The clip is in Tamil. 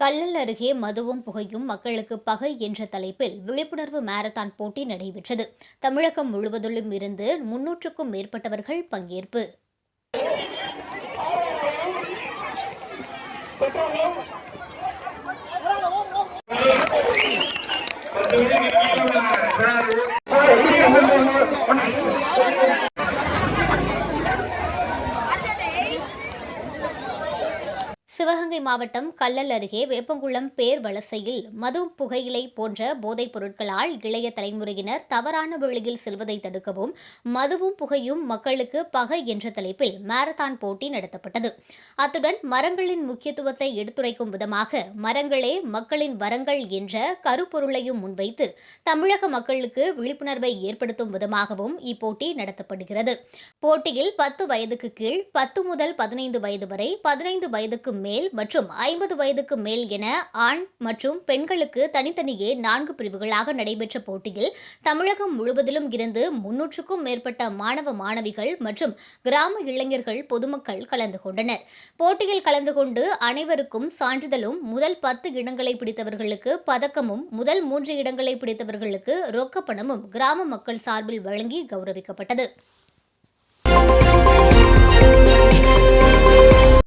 கல்லல் அருகே மதுவும் புகையும் மக்களுக்கு பகை என்ற தலைப்பில் விழிப்புணர்வு மாரத்தான் போட்டி நடைபெற்றது. தமிழகம் முழுவதிலும் இருந்து முன்னூற்றுக்கும் மேற்பட்டவர்கள் பங்கேற்பு. சிவகங்கை மாவட்டம் கல்லல் அருகே வேப்பங்குளம் பேர் வலசையில் மது புகையிலை போன்ற போதைப் பொருட்களால் இளைய தலைமுறையினர் தவறான வழியில் செல்வதை தடுக்கவும் மதுவும் புகையும் மக்களுக்கு பகை என்ற தலைப்பில் மாரத்தான் போட்டி நடத்தப்பட்டது. அத்துடன் மரங்களின் முக்கியத்துவத்தை எடுத்துரைக்கும் விதமாக மரங்களே மக்களின் வரங்கள் என்ற கருப்பொருளையும் முன்வைத்து தமிழக மக்களுக்கு விழிப்புணர்வை ஏற்படுத்தும் விதமாகவும் இப்போட்டி நடத்தப்படுகிறது. போட்டியில் பத்து வயதுக்கு கீழ் பத்து முதல் பதினைந்து வயது வரை பதினைந்து வயதுக்கு மேல் மற்றும் ஐம்பது வயதுக்கு மேல் என ஆண் மற்றும் பெண்களுக்கு தனித்தனியே நான்கு பிரிவுகளாக நடைபெற்ற போட்டியில் தமிழகம் முழுவதிலும் இருந்து முன்னூற்றுக்கும் மேற்பட்ட மாணவ மாணவிகள் மற்றும் கிராம இளைஞர்கள் பொதுமக்கள் கலந்து கொண்டனர். போட்டியில் கலந்து கொண்டு அனைவருக்கும் சான்றிதழும் முதல் பத்து இடங்களை பிடித்தவர்களுக்கு பதக்கமும் முதல் மூன்று இடங்களை பிடித்தவர்களுக்கு ரொக்கப்பணமும் கிராம மக்கள் சார்பில் வழங்கி கௌரவிக்கப்பட்டது.